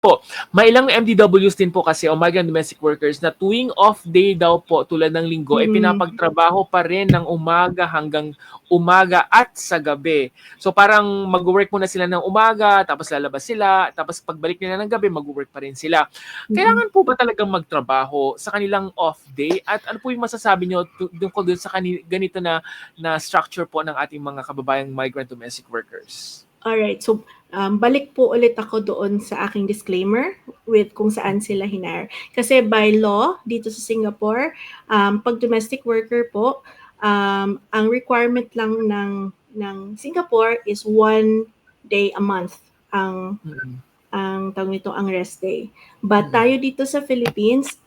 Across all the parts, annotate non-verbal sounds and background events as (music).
po, may ilang MDWs din po kasi o migrant domestic workers na tuwing off day daw po tulad ng linggo ay Mm. pinapagtrabaho pa rin ng umaga hanggang umaga at sa gabi. So parang mag-work muna sila ng umaga, tapos lalabas sila, tapos pagbalik nila ng gabi, mag-work pa rin sila. Kailangan po ba talagang magtrabaho sa kanilang off day? At ano po yung masasabi nyo tu- tungkol dun sa kani- ganito na, na structure po ng ating mga kababayang migrant domestic workers? Alright, so um, balik po ulit ako doon sa aking disclaimer with kung saan sila hinar. Kasi by law, dito sa Singapore, um, pag domestic worker po, um, ang requirement lang ng, ng Singapore is one day a month ang Mm. ang tawag nito ang rest day. But Mm. tayo dito sa Philippines,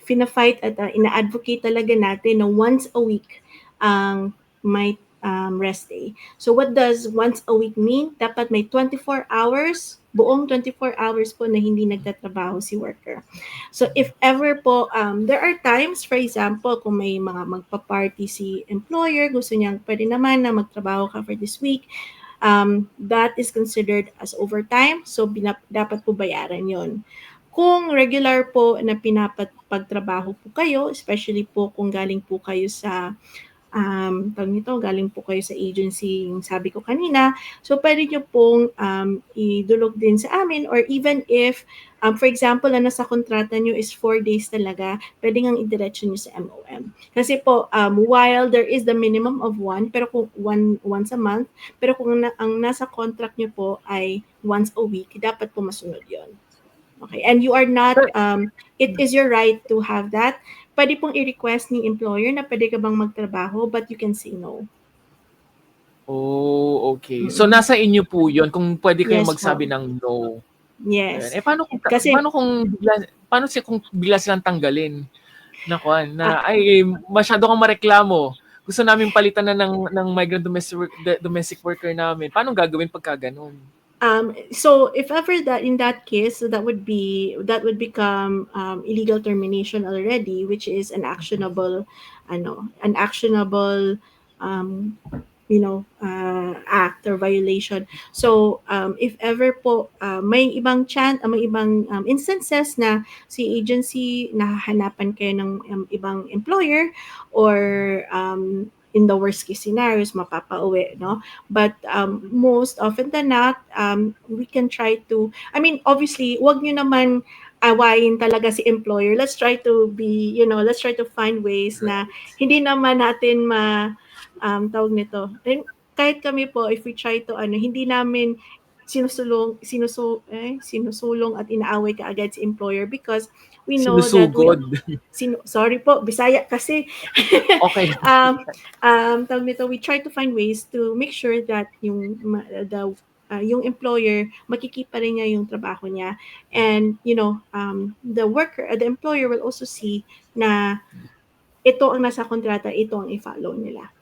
fina-fight at uh, ina-advocate talaga natin na once a week ang may um, rest day. So what does once a week mean? Dapat may 24 hours, buong 24 hours po na hindi nagtatrabaho si worker. So if ever po, um, there are times, for example, kung may mga magpa-party si employer, gusto niyang pwede naman na magtrabaho ka for this week, um, that is considered as overtime. So, binap- dapat po bayaran yon. Kung regular po na pinapagtrabaho po kayo, especially po kung galing po kayo sa um, tawag nito, galing po kayo sa agency, yung sabi ko kanina, so pwede nyo pong um, idulog din sa amin or even if, um, for example, na nasa kontrata nyo is four days talaga, pwede nga idiretso nyo sa MOM. Kasi po, um, while there is the minimum of one, pero kung one, once a month, pero kung na, ang nasa contract nyo po ay once a week, dapat po masunod yon. Okay, and you are not, um, it is your right to have that. Pwede pong i-request ni employer na pwede ka bang magtrabaho, but you can say no. Oh, okay. Mm. So nasa inyo po 'yon kung pwede kayong Yes magsabi po. ng no. Yes. Eh paano kung Kasi- paano kung bigla paano si kung bigla silang tanggalin? Na kuwan, na Ah. ay masyado kang mareklamo. Gusto namin palitan na ng ng migrant domestic domestic worker namin. Paano gagawin pagka ganun? Um, so if ever that in that case, that would be that would become um, illegal termination already, which is an actionable, ano, an actionable, um, you know, uh, act or violation. So um, if ever po uh, may ibang chan, uh, may ibang um, instances na si agency nahahanapan kayo ng um, ibang employer or um, in the worst case scenarios mapapauwi, no? But um, most often than not, um, we can try to, I mean, obviously, wag nyo naman awayin talaga si employer. Let's try to be, you know, let's try to find ways na hindi naman natin ma, um, tawag nito. And kahit kami po, if we try to, ano, hindi namin sinusulong, sinusu, eh, sinusulong at inaaway ka agad si employer because we know that Sinusugod. we, sinu, sorry po, Bisaya kasi (laughs) okay. (laughs) um, um, tawag nito, we try to find ways to make sure that yung the uh, yung employer makikip pa rin niya yung trabaho niya and you know um, the worker uh, the employer will also see na ito ang nasa kontrata ito ang i-follow nila